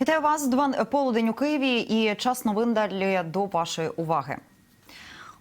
Вітаю вас, Дван полудень у Києві і час новин далі до вашої уваги.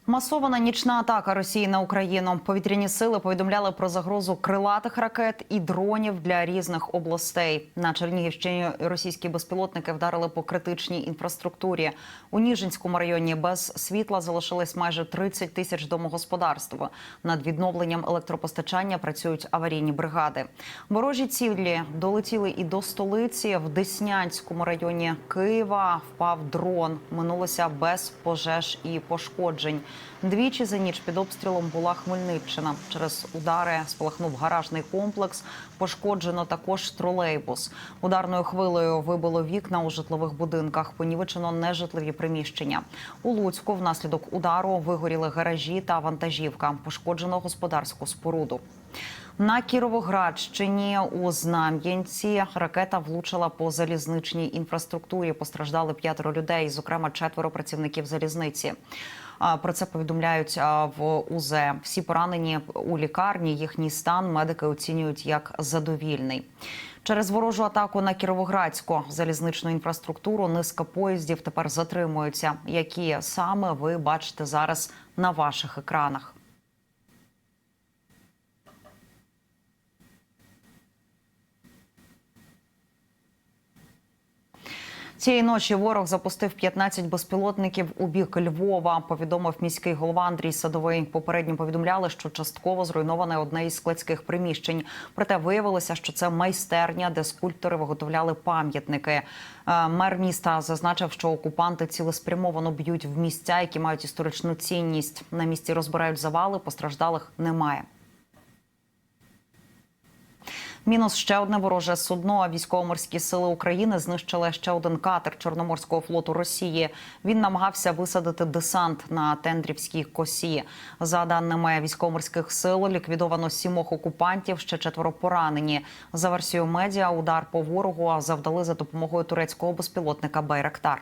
Масована нічна атака Росії на Україну. Повітряні сили повідомляли про загрозу крилатих ракет і дронів для різних областей. На Чернігівщині російські безпілотники вдарили по критичній інфраструктурі. У Ніжинському районі без світла залишилось майже 30 тисяч домогосподарств. Над відновленням електропостачання працюють аварійні бригади. Ворожі цілі долетіли і до столиці. В Деснянському районі Києва впав дрон. Минулося без пожеж і пошкоджень. Двічі за ніч під обстрілом була Хмельниччина. Через удари спалахнув гаражний комплекс. Пошкоджено також тролейбус. Ударною хвилею вибило вікна у житлових будинках. Понівечено нежитлові приміщення. У Луцьку внаслідок удару вигоріли гаражі та вантажівка. Пошкоджено господарську споруду. На Кіровоградщині у Знам'янці ракета влучила по залізничній інфраструктурі. Постраждали п'ятеро людей, зокрема четверо працівників залізниці. Про це повідомляють в УЗЕ. Всі поранені у лікарні. Їхній стан медики оцінюють як задовільний. Через ворожу атаку на Кіровоградську залізничну інфраструктуру низка поїздів тепер затримуються. Які саме ви бачите зараз на ваших екранах? Цієї ночі ворог запустив 15 безпілотників у бік Львова. Повідомив міський голова Андрій Садовий. Попередньо повідомляли, що частково зруйноване одне із складських приміщень. Проте виявилося, що це майстерня, де скульптори виготовляли пам'ятники. Е, Мер міста зазначив, що окупанти цілеспрямовано б'ють в місця, які мають історичну цінність. На місці розбирають завали, постраждалих немає. Мінус ще одне вороже судно. А Військово-морські сили України знищили ще один катер Чорноморського флоту Росії. Він намагався висадити десант на Тендрівській косі. За даними військово-морських сил, ліквідовано сімох окупантів, ще четверо поранені. За версією медіа, удар по ворогу завдали за допомогою турецького безпілотника Байрактар.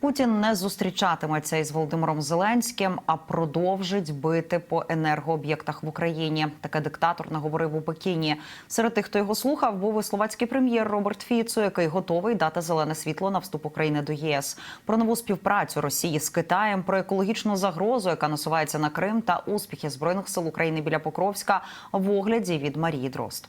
Путін не зустрічатиметься із Володимиром Зеленським, а продовжить бити по енергооб'єктах в Україні. Таке диктатор наговорив у Пекіні. Серед тих, хто його слухав, був і словацький прем'єр Роберт Фіцо, який готовий дати зелене світло на вступ України до ЄС. Про нову співпрацю Росії з Китаєм, про екологічну загрозу, яка насувається на Крим, та успіхи збройних сил України біля Покровська в огляді від Марії Дрозд.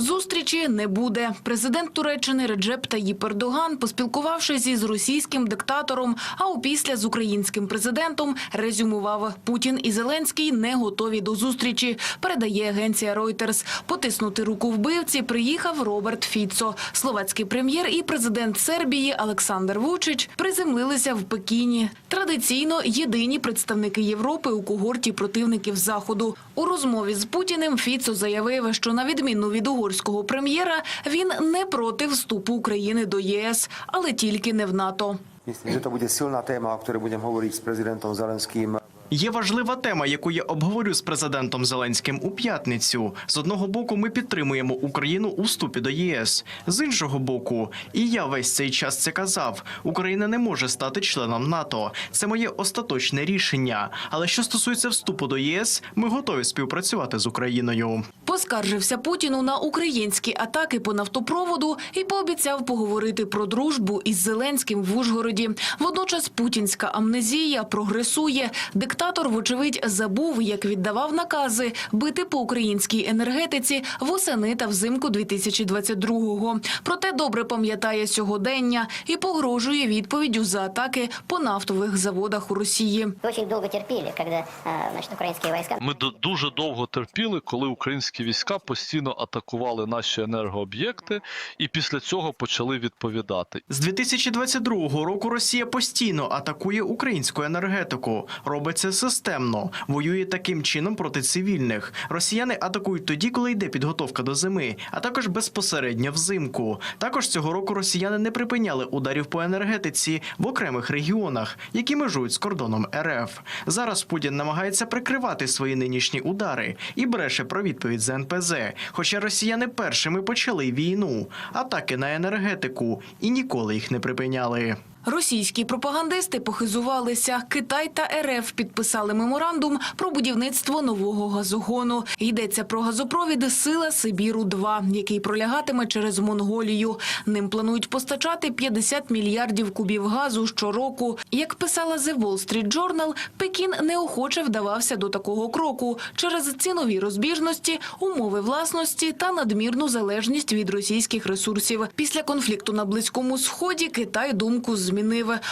Зустрічі не буде. Президент Туреччини Реджеп Таїп Ердоган, поспілкувавшись із російським диктатором, а опісля з українським президентом, резюмував Путін і Зеленський не готові до зустрічі. Передає агенція Reuters. Потиснути руку вбивці приїхав Роберт Фіцо. Словацький прем'єр і президент Сербії Олександр Вучич приземлилися в Пекіні. Традиційно єдині представники Європи у когорті противників заходу. У розмові з Путіним Фіцо заявив, що на відміну від угорського прем'єра він не проти вступу України до ЄС, але тільки не в НАТО. Že to bude silná téma, o ktorej budem hovoriť s prezidentom Zelenským. Є важлива тема, яку я обговорю з президентом Зеленським у п'ятницю. З одного боку, ми підтримуємо Україну у вступі до ЄС. З іншого боку, і я весь цей час це казав: Україна не може стати членом НАТО. Це моє остаточне рішення. Але що стосується вступу до ЄС, ми готові співпрацювати з Україною. Поскаржився Путіну на українські атаки по нафтопроводу і пообіцяв поговорити про дружбу із Зеленським в Ужгороді. Водночас путінська амнезія прогресує. Диктатор, вочевидь, забув, як віддавав накази бити по українській енергетиці восени та взимку 2022-го. Проте добре пам'ятає сьогодення і погрожує відповіддю за атаки по нафтових заводах у Росії. Очень долго терпели, когда а, значит, украинские Ми ду- дуже довго терпіли, коли українські війська постійно атакували наші енергооб'єкти, і після цього почали відповідати. З 2022 року Росія постійно атакує українську енергетику. Робить це системно, воює таким чином проти цивільних. Росіяни атакують тоді, коли йде підготовка до зими, а також безпосередньо взимку. Також цього року росіяни не припиняли ударів по енергетиці в окремих регіонах, які межують з кордоном РФ. Зараз Путін намагається прикривати свої нинішні удари і бреше про відповідь за НПЗ. Хоча росіяни першими почали війну, атаки на енергетику і ніколи їх не припиняли. Російські пропагандисти похизувалися. Китай та РФ підписали меморандум про будівництво нового газогону. Йдеться про газопровід Сила Сибіру 2 який пролягатиме через Монголію. Ним планують постачати 50 мільярдів кубів газу щороку. Як писала The Wall Street Journal, Пекін неохоче вдавався до такого кроку через цінові розбіжності, умови власності та надмірну залежність від російських ресурсів. Після конфлікту на Близькому Сході Китай думку змінив.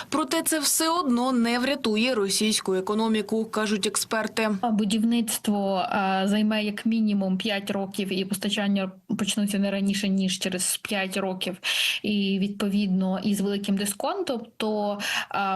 Проте це все одно не врятує російську економіку, кажуть експерти. Будівництво займе як мінімум 5 років, і постачання почнуться не раніше ніж через 5 років, і відповідно із великим дисконтом, то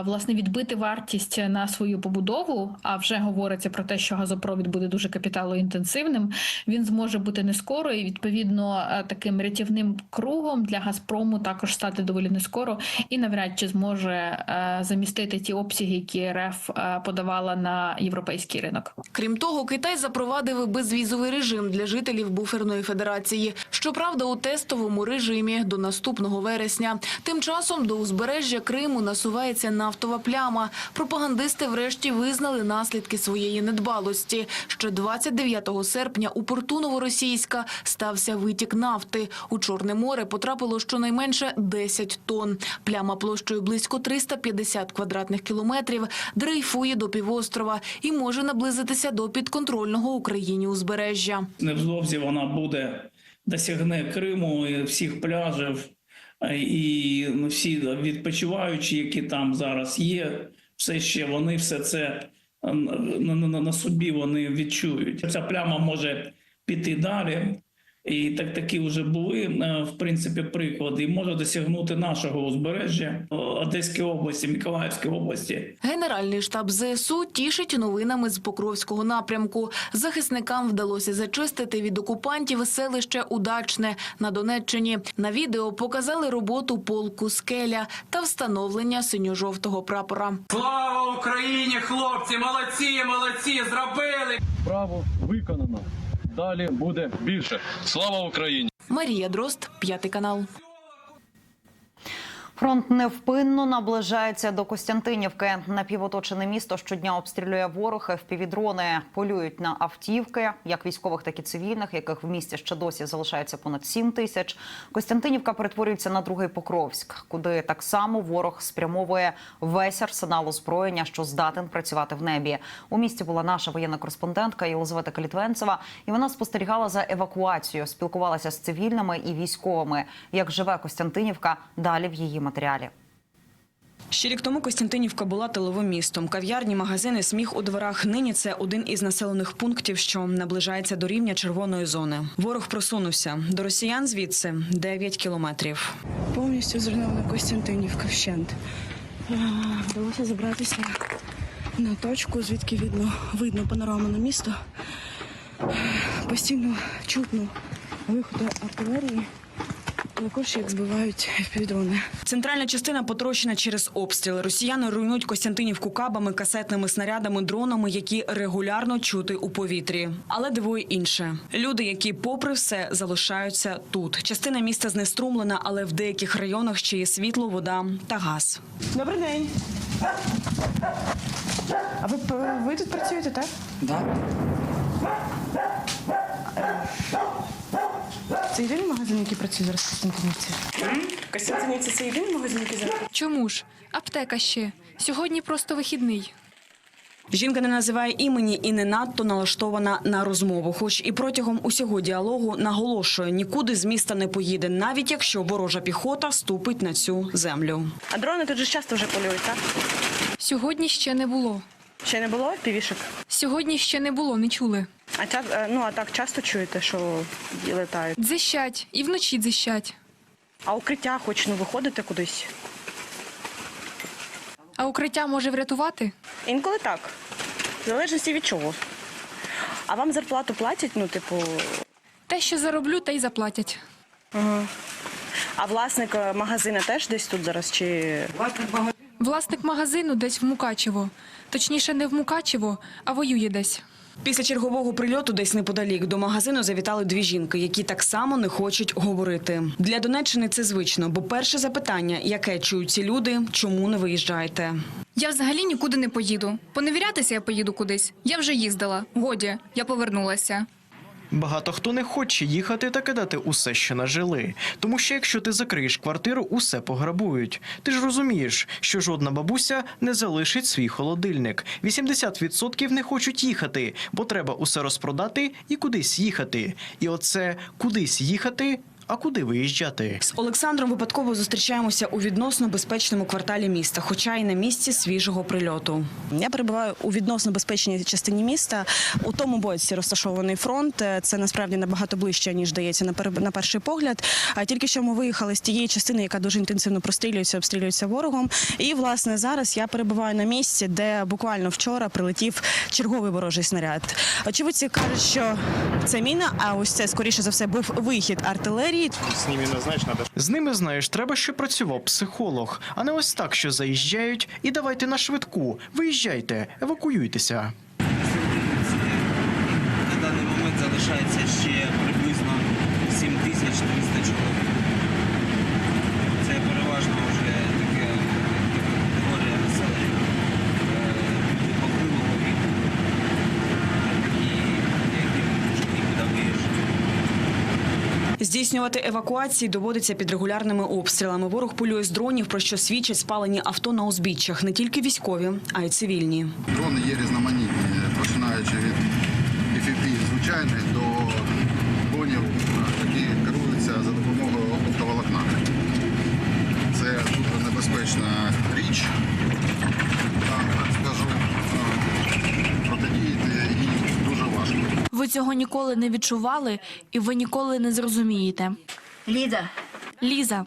власне відбити вартість на свою побудову. А вже говориться про те, що газопровід буде дуже капіталоінтенсивним. Він зможе бути не скоро, і відповідно таким рятівним кругом для Газпрому також стати доволі не скоро, і навряд чи зможе е, замістити ті обсяги, які РФ е, подавала на європейський ринок. Крім того, Китай запровадив безвізовий режим для жителів буферної федерації. Щоправда, у тестовому режимі до наступного вересня. Тим часом до узбережжя Криму насувається нафтова пляма. Пропагандисти врешті визнали наслідки своєї недбалості. Ще 29 серпня у порту Новоросійська стався витік нафти. У Чорне море потрапило щонайменше 10 тонн. Пляма площею близько 350 квадратних кілометрів дрейфує до півострова і може наблизитися до підконтрольного Україні узбережжя. Невдовзі вона буде досягне Криму і всіх пляжів, і ну, всі відпочиваючі, які там зараз є, все ще вони все це на, на, на собі вони відчують. Ця пляма може піти далі. І так такі вже були е, в принципі приклади. І може досягнути нашого узбережжя е, Одеської області, Миколаївської області. Генеральний штаб ЗСУ тішить новинами з Покровського напрямку. Захисникам вдалося зачистити від окупантів селище Удачне на Донеччині. На відео показали роботу полку Скеля та встановлення синьо-жовтого прапора. Слава Україні, хлопці! Молодці, молодці! Зробили! Справу виконано. Далі буде більше. Слава Україні! Марія Дрозд, п'ятий канал. Фронт невпинно наближається до Костянтинівки. Напівоточене місто щодня обстрілює ворог. Впівдрони полюють на автівки, як військових, так і цивільних, яких в місті ще досі залишається понад 7 тисяч. Костянтинівка перетворюється на другий Покровськ, куди так само ворог спрямовує весь арсенал озброєння, що здатен працювати в небі. У місті була наша воєнна кореспондентка Єлизавета Калітвенцева, і вона спостерігала за евакуацією, спілкувалася з цивільними і військовими. Як живе Костянтинівка, далі в її матеріалі. Ще рік тому Костянтинівка була тиловим містом. Кав'ярні, магазини, сміх у дворах. Нині це один із населених пунктів, що наближається до рівня червоної зони. Ворог просунувся до росіян звідси 9 кілометрів. Повністю зруйнована Костянтинівка вщент. Вдалося забратися на точку, звідки видно, видно панораму на місто. Постійно чутно виходи артилерії. Також як збивають впівдрони. Центральна частина потрощена через обстріли. Росіяни руйнують Костянтинівку кабами, касетними снарядами, дронами, які регулярно чути у повітрі. Але дивує інше: люди, які, попри все, залишаються тут. Частина міста знеструмлена, але в деяких районах ще є світло, вода та газ. Добрий день. А ви, ви тут працюєте, так? Так. Це єдиний магазин, який працює зараз в Костянтинівці? Костянтинівці це єдиний магазин, який зараз Чому ж? Аптека ще. Сьогодні просто вихідний. Жінка не називає імені і не надто налаштована на розмову. Хоч і протягом усього діалогу наголошує, нікуди з міста не поїде, навіть якщо ворожа піхота ступить на цю землю. А дрони тут же часто вже полюють, так? Сьогодні ще не було. Ще не було півішок? Сьогодні ще не було, не чули. А так, е, ну а так часто чуєте, що летають? Дзищать і вночі дзищать. А укриття хоч ну виходите кудись? А укриття може врятувати? Інколи так. В залежності від чого. А вам зарплату платять, ну, типу. Те, що зароблю, те й заплатять. Ага. А власник е, магазина теж десь тут зараз? Чи Власник магазину десь в Мукачево. Точніше, не в Мукачево, а воює десь. Після чергового прильоту десь неподалік до магазину завітали дві жінки, які так само не хочуть говорити. Для Донеччини це звично, бо перше запитання, яке чують ці люди, чому не виїжджаєте? Я взагалі нікуди не поїду. Поневірятися я поїду кудись. Я вже їздила. Годі, я повернулася. Багато хто не хоче їхати та кидати усе, що нажили. Тому що якщо ти закриєш квартиру, усе пограбують. Ти ж розумієш, що жодна бабуся не залишить свій холодильник. 80% не хочуть їхати, бо треба усе розпродати і кудись їхати. І оце кудись їхати, а куди виїжджати? З Олександром випадково зустрічаємося у відносно безпечному кварталі міста, хоча й на місці свіжого прильоту. Я перебуваю у відносно безпечній частині міста. У тому боці розташований фронт. Це насправді набагато ближче, ніж пер- на перший погляд. А тільки що ми виїхали з тієї частини, яка дуже інтенсивно прострілюється, обстрілюється ворогом. І власне зараз я перебуваю на місці, де буквально вчора прилетів черговий ворожий снаряд. Очевидці кажуть, що це міна, а ось це скоріше за все був вихід артилерії. З ними, знаєш, треба, щоб працював психолог, а не ось так, що заїжджають і давайте на швидку. Виїжджайте, евакуюйтеся. На даний момент залишається ще приблизно 7300 чоловік. Це переважно вже таке категорія населення. Е, Люди похилого віку, і які вже нікуди виїжджати. Здійснювати евакуації доводиться під регулярними обстрілами. Ворог полює з дронів, про що свідчать спалені авто на узбіччях, не тільки військові, а й цивільні. Дрони є різноманітні, починаючи від FPV звичайних до дронів, які керуються за допомогою оптоволокна. Це дуже небезпечна річ, так, так скажу. Е, Протидіяти їй дуже важко. Ви цього ніколи не відчували, і ви ніколи не зрозумієте. Ліза, Ліза,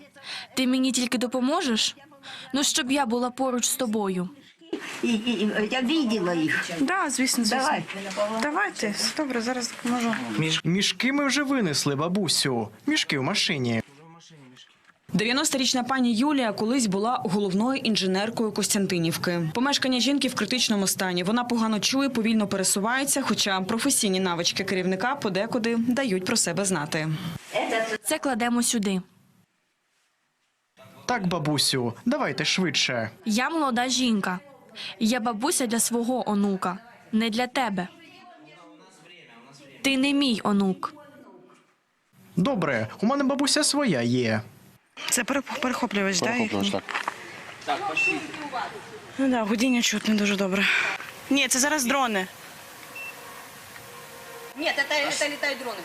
ти мені тільки допоможеш? Ну, щоб я була поруч з тобою. я видела їх. Да, звісно, звісно. Давай. Давайте, добре, зараз допоможу. Мішки ми вже винесли, бабусю. Мішки в машині. 90-річна пані Юлія колись була головною інженеркою Костянтинівки. Помешкання жінки в критичному стані. Вона погано чує, повільно пересувається, хоча професійні навички керівника подекуди дають про себе знати. Це кладемо сюди. Так, бабусю, давайте швидше. Я молода жінка. Я бабуся для свого онука, не для тебе. Ти не мій онук. Добре, у мене бабуся своя є. Це перех- перехоплювач, да? їхній? Ну да, гудіння чутно дуже добре. Ні, це зараз дрони. Нет, это, это летают дроны.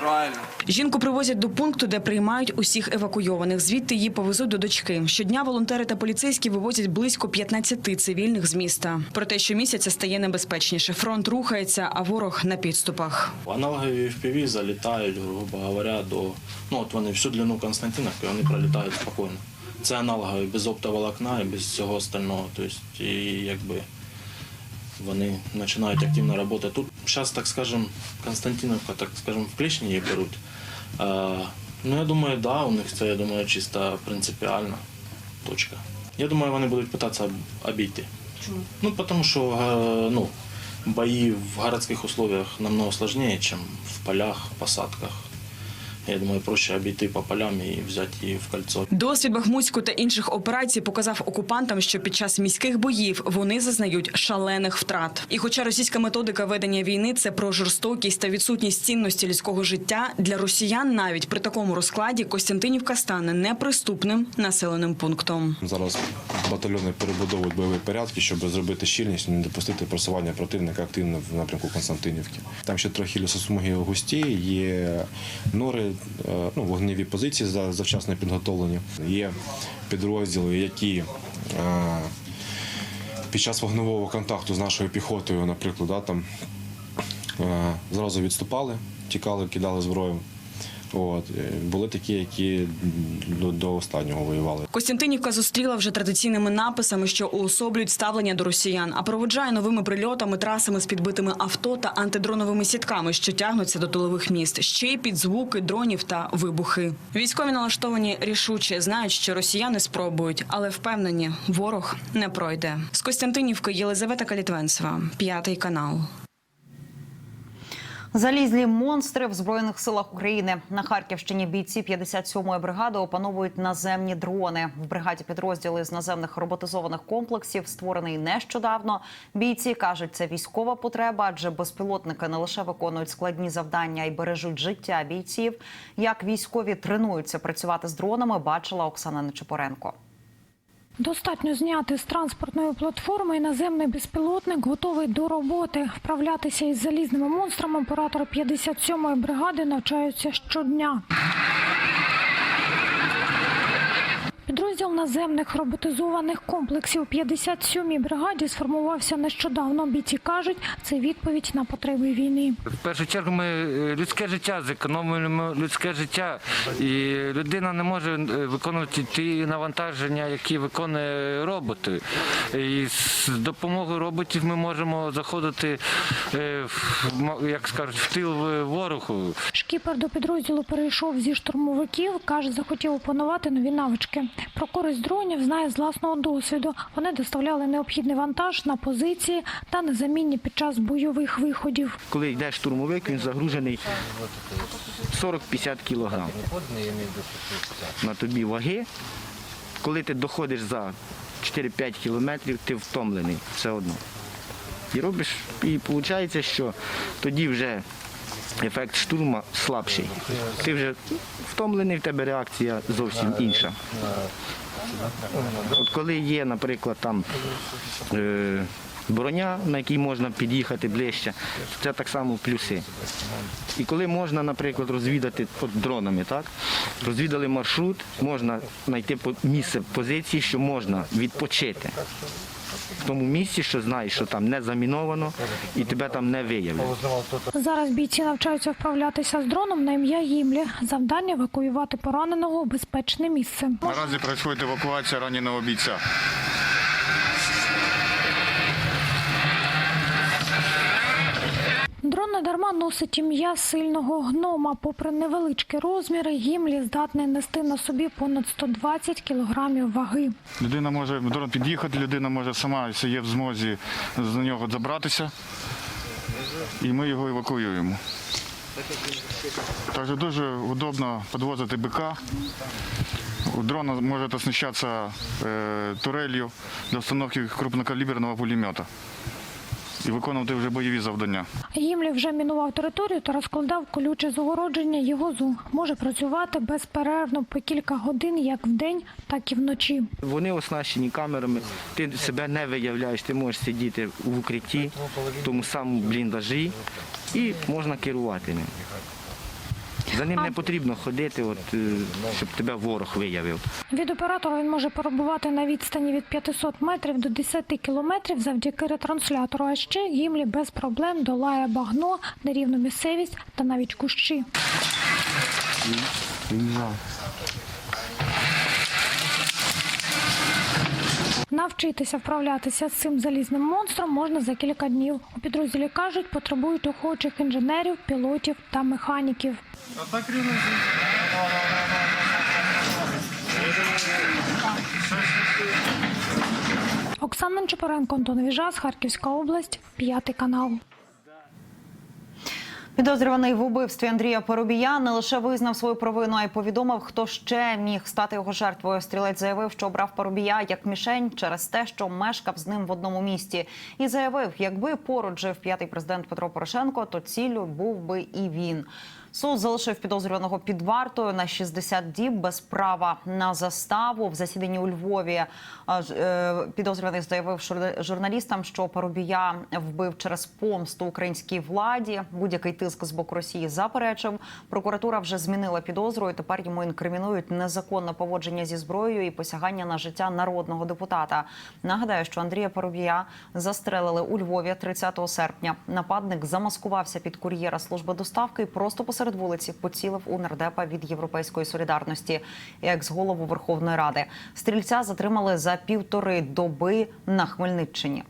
Правильно. Жінку привозять до пункту, де приймають усіх евакуйованих. Звідти її повезуть до дочки. Щодня волонтери та поліцейські вивозять близько 15 цивільних з міста. Проте щомісяця стає небезпечніше. Фронт рухається, а ворог на підступах. Аналоги FPV залітають, грубо говоря, до ну от вони всю длину Константиновки вони пролітають спокійно. Це аналогові без оптоволокна і без всього остального. Тобто, і якби вони починають активно працювати. Тут зараз, так скажем, Константиновка, так скажем, в клешні її беруть. Ну я думаю, да, у них це я думаю, чисто принципіальна точка. Я думаю, вони будуть питатися обійти. Чому? Ну, тому що ну, бої в городских условиях намного сложнее, чем в полях, посадках. Я думаю, проще обійти по полям і взяти її в кольцо. Досвід Бахмутську та інших операцій показав окупантам, що під час міських боїв вони зазнають шалених втрат. І хоча російська методика ведення війни це про жорстокість та відсутність цінності людського життя, для росіян навіть при такому розкладі Костянтинівка стане неприступним населеним пунктом. Зараз батальйони перебудовують бойові порядки, щоб зробити щільність не допустити просування противника активно в напрямку Константинівки. Там ще трохи лісосмуги густі, є нори, ну, вогневі позиції за- завчасне підготовлення. Є підрозділи, які е, під час вогневого контакту з нашою піхотою, наприклад, да, там, е, зразу відступали, тікали, кидали зброю. От. е, Були такі, які до, до останнього воювали. Костянтинівка зустріла вже традиційними написами, що уособлюють ставлення до росіян, а проводжає новими прильотами, трасами з підбитими авто та антидроновими сітками, що тягнуться до тилових міст, ще й під звуки дронів та вибухи. Військові налаштовані рішуче, знають, що росіяни спробують, але впевнені, ворог не пройде. З Костянтинівки Єлизавета Калітвенцева, п'ятий канал. Залізлі монстри в збройних силах України на Харківщині. Бійці 57-ї бригади опановують наземні дрони. В бригаді підрозділи з наземних роботизованих комплексів створений нещодавно. Бійці кажуть, це військова потреба, адже безпілотники не лише виконують складні завдання й бережуть життя бійців. Як військові тренуються працювати з дронами, бачила Оксана Нечипоренко. Достатньо зняти з транспортної платформи наземний безпілотник готовий до роботи. Вправлятися із залізними монстрами оператори 57-ї бригади навчаються щодня. Підрозділ наземних роботизованих комплексів у 57-й бригаді сформувався нещодавно. Бійці кажуть, це відповідь на потреби війни. В першу чергу ми е, людське життя зекономлюємо людське життя, і людина не може е, виконувати ті навантаження, які виконує роботи. І з допомогою роботів ми можемо заходити, е, в, як скажуть, в тил ворогу. Шкіпер до підрозділу перейшов зі штурмовиків. каже, захотів опанувати нові навички. Про користь дронів знає з власного досвіду. Вони доставляли необхідний вантаж на позиції та незамінні під час бойових виходів. Коли йде штурмовик, він загружений 40-50 кілограм. На тобі ваги. Коли ти доходиш за 4-5 кілометрів, ти втомлений все одно. І робиш, і виходить, що тоді вже ефект штурма слабший. Ти вже втомлений, в тебе реакція зовсім інша. От коли є, наприклад, там е, броня, на якій можна під'їхати ближче, це так само плюси. І коли можна, наприклад, розвідати от дронами, так? Розвідали маршрут, можна знайти місце позиції, що можна відпочити. В тому місці, що знаєш, що там не заміновано і тебе там не виявлять. Зараз бійці навчаються вправлятися з дроном на ім'я Гімлі. Завдання евакуювати пораненого у безпечне місце. Наразі працює евакуація раненого бійця. Недарма носить ім'я сильного гнома. Попри невеличкі розміри, Гімлі здатний нести на собі понад 120 кілограмів ваги. Людина може дрон під'їхати, людина може сама, є в змозі з нього забратися, і ми його евакуюємо. Також дуже удобно підвозити бика. У дрона може оснащатися е, турелью для установки крупнокаліберного пулемета і виконувати вже бойові завдання. Гімлі вже мінував територію та розкладав колюче загородження Його зум Може працювати безперервно по кілька годин як в день, так і вночі. Вони оснащені камерами, ти себе не виявляєш, ти можеш сидіти в укритті, в тому самому бліндажі, і можна керувати ним. За ним не потрібно ходити, от, е, щоб тебе ворог виявив. Від оператора він може перебувати на відстані від 500 метрів до 10 кілометрів завдяки ретранслятору. А ще Гімлі без проблем долає багно, нерівну місцевість та навіть кущі. Навчитися вправлятися з цим залізним монстром можна за кілька днів. У підрозділі кажуть, потребують охочих інженерів, пілотів та механіків. Оксана Нечипоренко, Антон Віжас, Харківська область, п'ятий канал. Підозрюваний в убивстві Андрія Поробія не лише визнав свою провину, а й повідомив, хто ще міг стати його жертвою. Стрілець заявив, що обрав Поробія як мішень через те, що мешкав з ним в одному місті, і заявив, якби поруч жив п'ятий президент Петро Порошенко, то ціллю був би і він. Суд залишив підозрюваного під вартою на 60 діб без права на заставу. В засіданні у Львові а, е, підозрюваний заявив жур- журналістам, що Парубія вбив через помсту українській владі. Будь-який тиск з боку Росії заперечив. Прокуратура вже змінила підозру. і Тепер йому інкримінують незаконне поводження зі зброєю і посягання на життя народного депутата. Нагадаю, що Андрія Парубія застрелили у Львові 30 серпня. Нападник замаскувався під кур'єра служби доставки і просто посеред вулиці поцілив у нардепа від Європейської солідарності, екс-голову Верховної Ради. Стрільця затримали за півтори доби на Хмельниччині.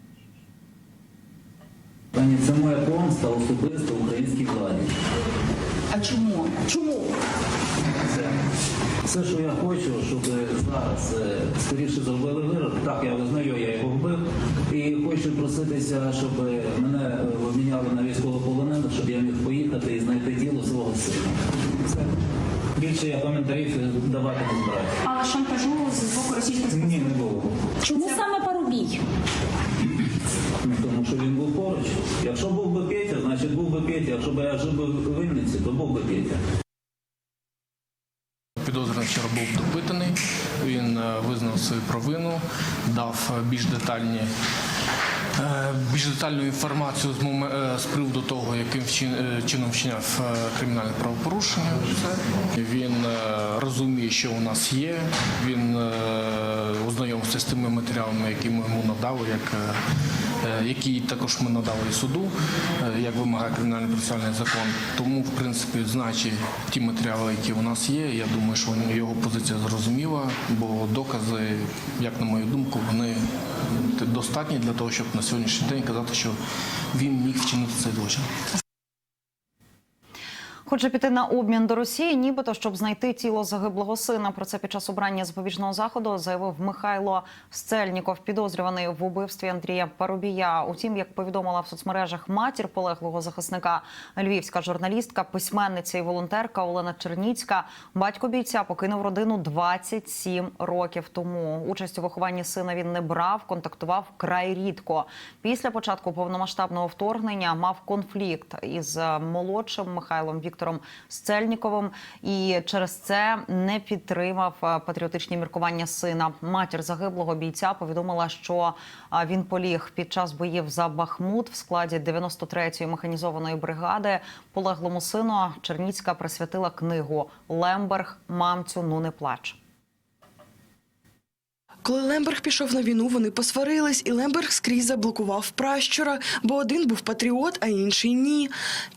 Пані, це моя помста особисто українській владі. А чому? Чому? Це Все, що я хочу, щоб зараз е, скоріше зробили вирок. Так, я визнаю, я його вбив. І хочу проситися, щоб мене е, обміняли на військовополонених, Все. Більше я коментарів давати не збираюся. Але шантажу з боку російської Ні, не було. Чому саме Парубій? Ну, Тому що він був поруч. Якщо був би Петя, значить був би Петя. Якщо б я жив би в Винниці, то був би Петя. Підозрюваний вчора був допитаний. Він е, визнав свою провину, дав е, більш детальні. Е, Більш детальну інформацію з, моме- е, з приводу того, яким е, чином вчиняв кримінальне правопорушення. Він розуміє, що у нас є. Він ознайомився з тими матеріалами, які ми йому надали, як, е, які також ми надали суду, е, як вимагає кримінальний процесуальний закон. Тому, в принципі, знаючи ті матеріали, які у нас є, я думаю, що його позиція зрозуміла, бо докази, як на мою думку, вони достатні для того, щоб на сьогоднішній день казати, що він міг вчинити цей злочин. Хоче піти на обмін до Росії, нібито щоб знайти тіло загиблого сина. Про це під час обрання запобіжного заходу заявив Михайло Сцельніков, підозрюваний в убивстві Андрія Парубія. Утім, як повідомила в соцмережах матір полеглого захисника, львівська журналістка, письменниця і волонтерка Олена Черніцька, батько бійця покинув родину 27 років тому. Участь у вихованні сина він не брав, контактував край рідко. Після початку повномасштабного вторгнення мав конфлікт із молодшим Михайлом Віктором Сцельніковим і через це не підтримав е, патріотичні міркування сина. Матір загиблого бійця повідомила, що е, він поліг під час боїв за Бахмут в складі 93-ї механізованої бригади. Полеглому сину Черніцька присвятила книгу Лемберг Мамцю, ну не плач. Коли Лемберг пішов на війну, вони посварились, і Лемберг скрізь заблокував пращура, бо один був патріот, а інший ні.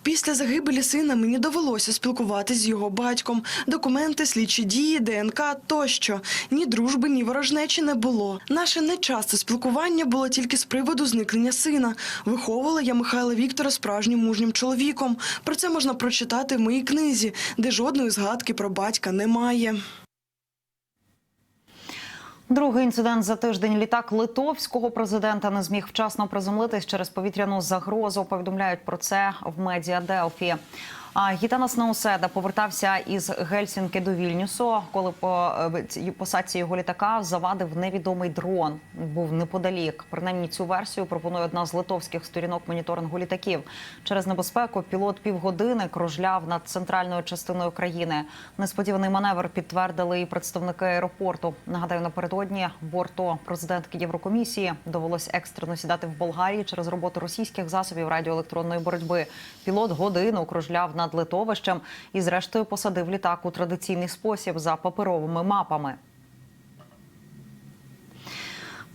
Після загибелі сина мені довелося спілкуватись з його батьком. Документи, слідчі дії, ДНК тощо. Ні дружби, ні ворожнечі не було. Наше нечасте спілкування було тільки з приводу зникнення сина. Виховувала я Михайла Віктора справжнім мужнім чоловіком. Про це можна прочитати в моїй книзі, де жодної згадки про батька немає. Другий інцидент за тиждень. Літак литовського президента не зміг вчасно приземлитись через повітряну загрозу. Повідомляють про це в медіа Делфі. Гітанас Науседа повертався із Гельсінки до Вільнюсу, коли по е, посадці його літака завадив невідомий дрон. Був неподалік. Принаймні цю версію пропонує одна з литовських сторінок моніторингу літаків. Через небезпеку пілот півгодини кружляв над центральною частиною країни. Несподіваний маневр підтвердили і представники аеропорту. Нагадаю, напередодні борту президентки Єврокомісії довелось екстрено сідати в Болгарії через роботу російських засобів радіоелектронної боротьби. Пілот годину кружляв над литовищем і, зрештою, посадив літак у традиційний спосіб за паперовими мапами.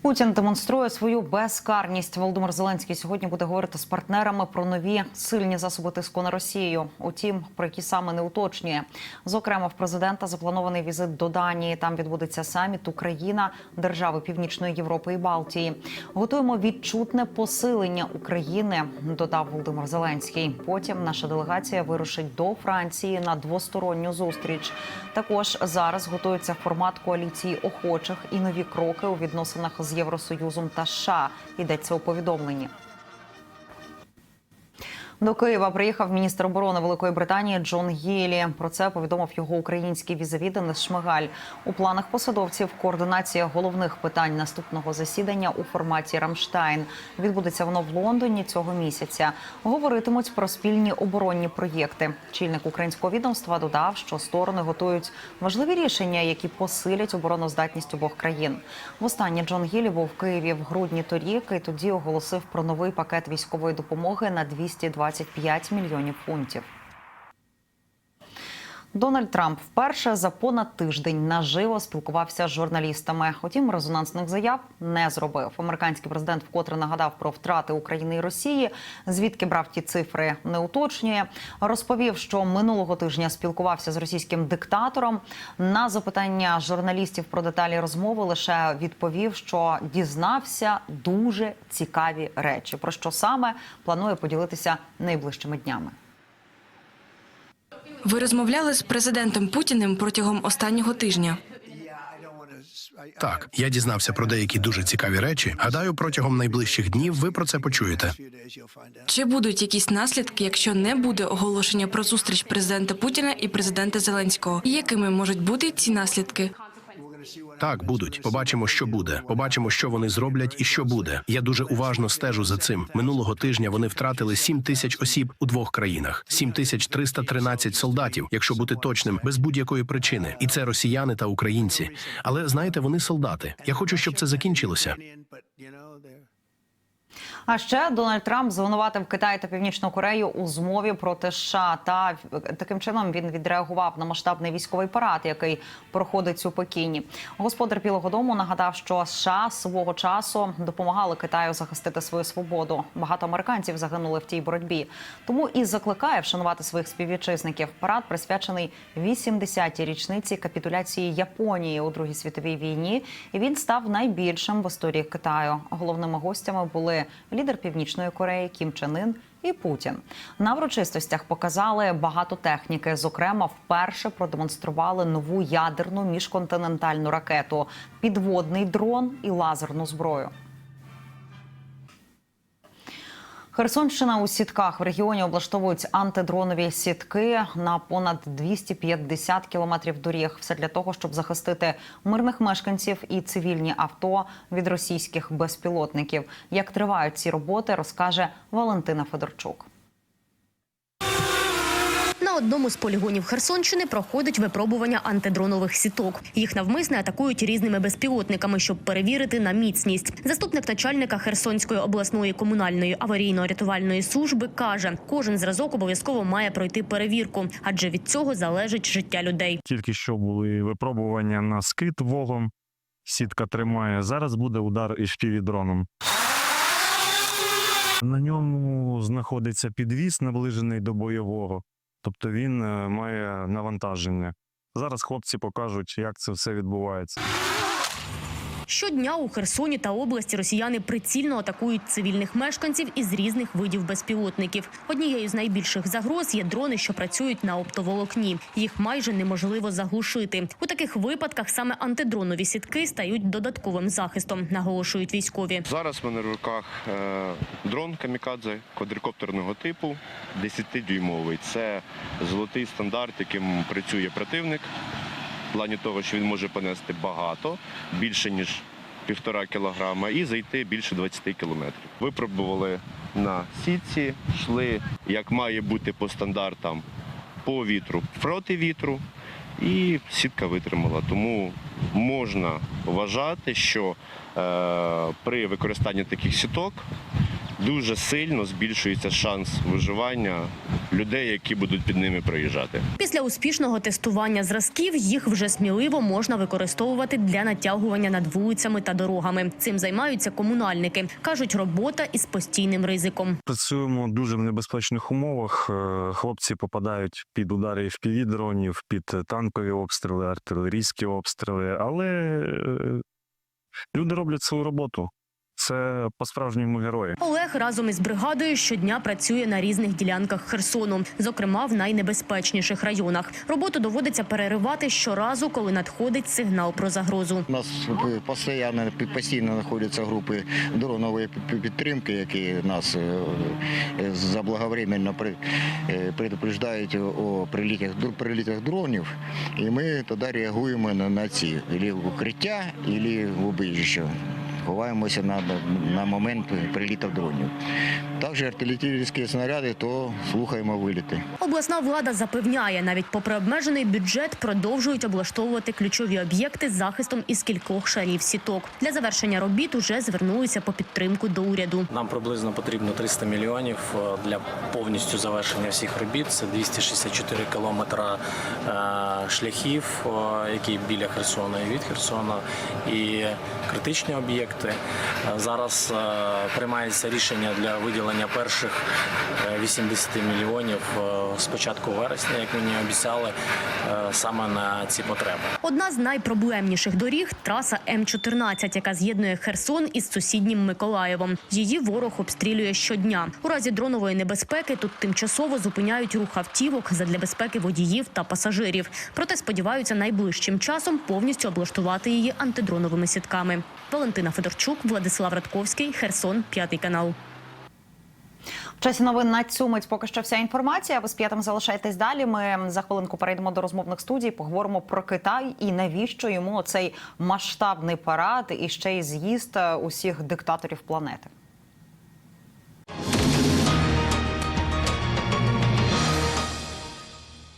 Путін демонструє свою безкарність. Володимир Зеленський сьогодні буде говорити з партнерами про нові сильні засоби тиску на Росію. Утім, про які саме не уточнює. Зокрема, в президента запланований візит до Данії. Там відбудеться саміт Україна, держави Північної Європи і Балтії. Готуємо відчутне посилення України. Додав Володимир Зеленський. Потім наша делегація вирушить до Франції на двосторонню зустріч. Також зараз готується формат коаліції охочих і нові кроки у відносинах з Євросоюзом та США. Йдеться у повідомленні. До Києва приїхав міністр оборони Великої Британії Джон Гілі. Про це повідомив його український візаві Денис Шмигаль. У планах посадовців координація головних питань наступного засідання у форматі Рамштайн. Відбудеться воно в Лондоні цього місяця. Говоритимуть про спільні оборонні проєкти. Чільник українського відомства додав, що сторони готують важливі рішення, які посилять обороноздатність обох країн. Востаннє Джон Гілі був в Києві в грудні торік і тоді оголосив про новий пакет військової допомоги на 225 мільйонів фунтів. Дональд Трамп вперше за понад тиждень наживо спілкувався з журналістами. Утім, резонансних заяв не зробив. Американський президент вкотре нагадав про втрати України і Росії. Звідки брав ті цифри, не уточнює. Розповів, що минулого тижня спілкувався з російським диктатором. На запитання журналістів про деталі розмови лише відповів, що дізнався дуже цікаві речі. Про що саме планує поділитися найближчими днями. Ви розмовляли з президентом Путіним протягом останнього тижня. Так, я дізнався про деякі дуже цікаві речі. Гадаю, протягом найближчих днів ви про це почуєте. Чи будуть якісь наслідки, якщо не буде оголошення про зустріч президента Путіна і президента Зеленського? І якими можуть бути ці наслідки? Так, будуть. Побачимо, що буде. Побачимо, що вони зроблять і що буде. Я дуже уважно стежу за цим. Минулого тижня вони втратили 7 тисяч осіб у двох країнах, 7 тисяч 313 солдатів, якщо бути точним, без будь-якої причини. І це росіяни та українці. Але знаєте, вони солдати. Я хочу, щоб це закінчилося. А ще Дональд Трамп звинуватив Китай та Північну Корею у змові проти США. Та таким чином він відреагував на масштабний військовий парад, який проходить у Пекіні. Господар Білого Дому нагадав, що США свого часу допомагали Китаю захистити свою свободу. Багато американців загинули в тій боротьбі. Тому і закликає вшанувати своїх співвітчизників. Парад присвячений 80-й річниці капітуляції Японії у Другій світовій війні. І він став найбільшим в історії Китаю. Головними гостями були лідер Північної Кореї Кім Чен Ін і Путін. На врочистостях показали багато техніки. Зокрема, вперше продемонстрували нову ядерну міжконтинентальну ракету, підводний дрон і лазерну зброю. Херсонщина у сітках в регіоні облаштовують антидронові сітки на понад 250 кілометрів доріг. Все для того, щоб захистити мирних мешканців і цивільні авто від російських безпілотників. Як тривають ці роботи, розкаже Валентина Федорчук. На одному з полігонів Херсонщини проходить випробування антидронових сіток. Їх навмисне атакують різними безпілотниками, щоб перевірити на міцність. Заступник начальника Херсонської обласної комунальної аварійно-рятувальної служби каже, кожен зразок обов'язково має пройти перевірку, адже від цього залежить життя людей. Тільки що були випробування на скид вогом. Сітка тримає. Зараз буде удар із дроном. На ньому знаходиться підвіс, наближений до бойового. Тобто він е, має навантаження. Зараз хлопці покажуть, як це все відбувається. Щодня у Херсоні та області росіяни прицільно атакують цивільних мешканців із різних видів безпілотників. Однією з найбільших загроз є дрони, що працюють на оптоволокні. Їх майже неможливо заглушити. У таких випадках саме антидронові сітки стають додатковим захистом, наголошують військові. Зараз в мене в руках е, дрон камікадзе квадрокоптерного типу 10-дюймовий. Це золотий стандарт, яким працює противник. В плані того, що він може понести багато, більше ніж півтора кілограма, і зайти більше 20 кілометрів. Випробували на сітці, йшли, як має бути по стандартам, по вітру, проти вітру, і сітка витримала. Тому можна вважати, що е, при використанні таких сіток дуже сильно збільшується шанс виживання людей, які будуть під ними проїжджати. Після успішного тестування зразків їх вже сміливо можна використовувати для натягування над вулицями та дорогами. Цим займаються комунальники. кажуть, робота із постійним ризиком. Працюємо дуже в небезпечних умовах. Е, Хлопці попадають під удари fpv дронів, під танкові обстріли, артилерійські обстріли, але е, люди роблять свою роботу. Це по-справжньому герої. Олег разом із бригадою щодня працює на різних ділянках Херсону, зокрема в найнебезпечніших районах. Роботу доводиться переривати щоразу, коли надходить сигнал про загрозу. У нас постійно, постійно знаходяться групи дронової підтримки, які нас е, е, заблаговременно е, предупреждають о прилітах, прилітах дронів, і ми тоді реагуємо на, ці укриття, або в убіжище. Ховаємося на, на момент прилітів дронів. Також артилерійські снаряди, то слухаємо виліти. Обласна влада запевняє, навіть попри обмежений бюджет продовжують облаштовувати ключові об'єкти з захистом із кількох шарів сіток. Для завершення робіт уже звернулися по підтримку до уряду. Нам приблизно потрібно 300 мільйонів е, для повністю завершення всіх робіт. Це 264 кілометра е, шляхів, е, які біля Херсона і від Херсона, і критичні об'єкти. Проекти. Е, Зараз е, приймається рішення для виділення перших е, 80 мільйонів е, з початку вересня, як мені обіцяли, е, саме на ці потреби. Одна з найпроблемніших доріг траса М14, яка з'єднує Херсон із сусіднім Миколаєвом. Її ворог обстрілює щодня. У разі дронової небезпеки тут тимчасово зупиняють рух автівок задля безпеки водіїв та пасажирів. Проте сподіваються найближчим часом повністю облаштувати її антидроновими сітками. Валентина Федорчук, Владислав Радковський, Херсон, п'ятий канал. В часі новин на цю мить поки що вся інформація. Ви з п'ятим залишайтесь далі. Ми за хвилинку перейдемо до розмовних студій. Поговоримо про Китай і навіщо йому цей масштабний парад і ще й з'їзд усіх диктаторів планети.